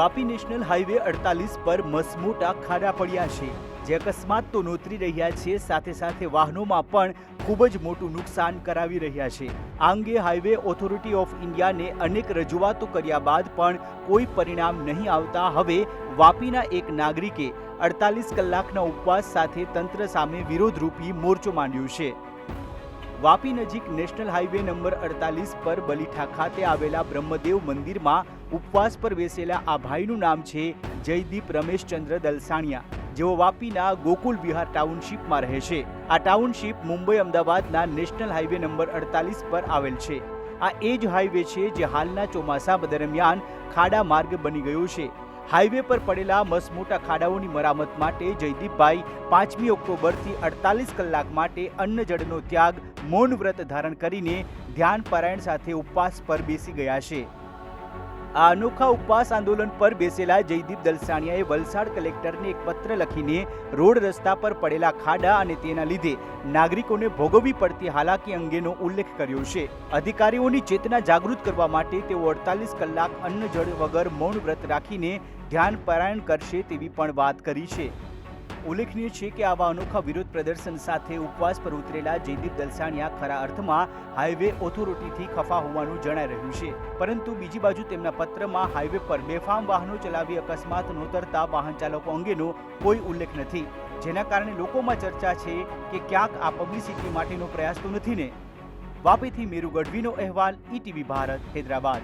Vapi national highway અડતાલીસ પર મસમોટા ખાડા પડ્યા છે. જે અકસ્માત તો નોતરી રહ્યા છે, સાથે સાથે વાહનોમાં પણ ખૂબ જ મોટું નુકસાન કરાવી રહ્યા છે. આ અંગે હાઈવે ઓથોરિટી ઓફ ઇન્ડિયાને અનેક રજૂઆતો કર્યા બાદ પણ કોઈ પરિણામ નહીં આવતા હવે વાપીના એક નાગરિકે અડતાલીસ કલાકના ઉપવાસ સાથે તંત્ર સામે વિરોધરૂપી મોરચો માંડ્યો છે. વાપી નજીક નેશનલ હાઈવે નંબર અડતાલીસ પર બલીઠા ખાતે આવેલા બ્રહ્મદેવ મંદિરમાં ઉપવાસ પર બેસેલા આ ભાઈનું નામ છે જયદીપ રમેશચંદ્ર દલસાણિયા. જેઓ વાપીના ગોકુલ વિહાર ટાઉનશીપમાં રહે છે. આ ટાઉનશીપ મુંબઈ અમદાવાદના નેશનલ હાઈવે નંબર અડતાલીસ પર આવેલ છે. આ એ જ હાઈવે છે જે હાલના ચોમાસા દરમિયાન ખાડા માર્ગ બની ગયો છે. હાઈવે પર પડેલા મસમોટા ખાડાઓની મરામત માટે જયદીપભાઈ પાંચમી ઓક્ટોબરથી અડતાલીસ કલાક માટે અન્ન જળનો ત્યાગ મૌન વ્રત ધારણ કરીને ધ્યાન પારાયણ સાથે ઉપવાસ પર બેસી ગયા છે. આ અનોખા ઉપવાસ આંદોલન પર બેસેલા જયદીપ દલસાણિયાએ વલસાડ કલેક્ટરને એક પત્ર લખીને રોડ રસ્તા પર પડેલા ખાડા અને તેના લીધે નાગરિકોને ભોગવવી પડતી હાલાકી અંગેનો ઉલ્લેખ કર્યો છે. અધિકારીઓની ચેતના જાગૃત કરવા માટે તેઓ અડતાલીસ કલાક અન્ન જળ વગર મૌન વ્રત રાખીને ધ્યાન પારાયણ કરશે તેવી પણ વાત કરી છે. ઉલ્લેખનીય છે કે આવા અનોખા વિરોધ પ્રદર્શન સાથે ઉપવાસ પર ઉતરેલા જયદીપ દલસાણિયા ખરા અર્થમાં હાઈવે ઓથોરિટીથી ખફા હોવાનું જણાઈ રહ્યું છે. પરંતુ બીજી બાજુ તેમના પત્રમાં હાઈવે પર બેફામ વાહનો ચલાવી અકસ્માત નોતરતા વાહન ચાલકો અંગેનો કોઈ ઉલ્લેખ નથી. જેના કારણે લોકોમાં ચર્ચા છે કે ક્યાંક આ પબ્લિસિટી માટેનો પ્રયાસ તો નથી ને? વાપીથી મેરુ ગઢવીનો અહેવાલ, ઈટીવી ભારત, હૈદરાબાદ.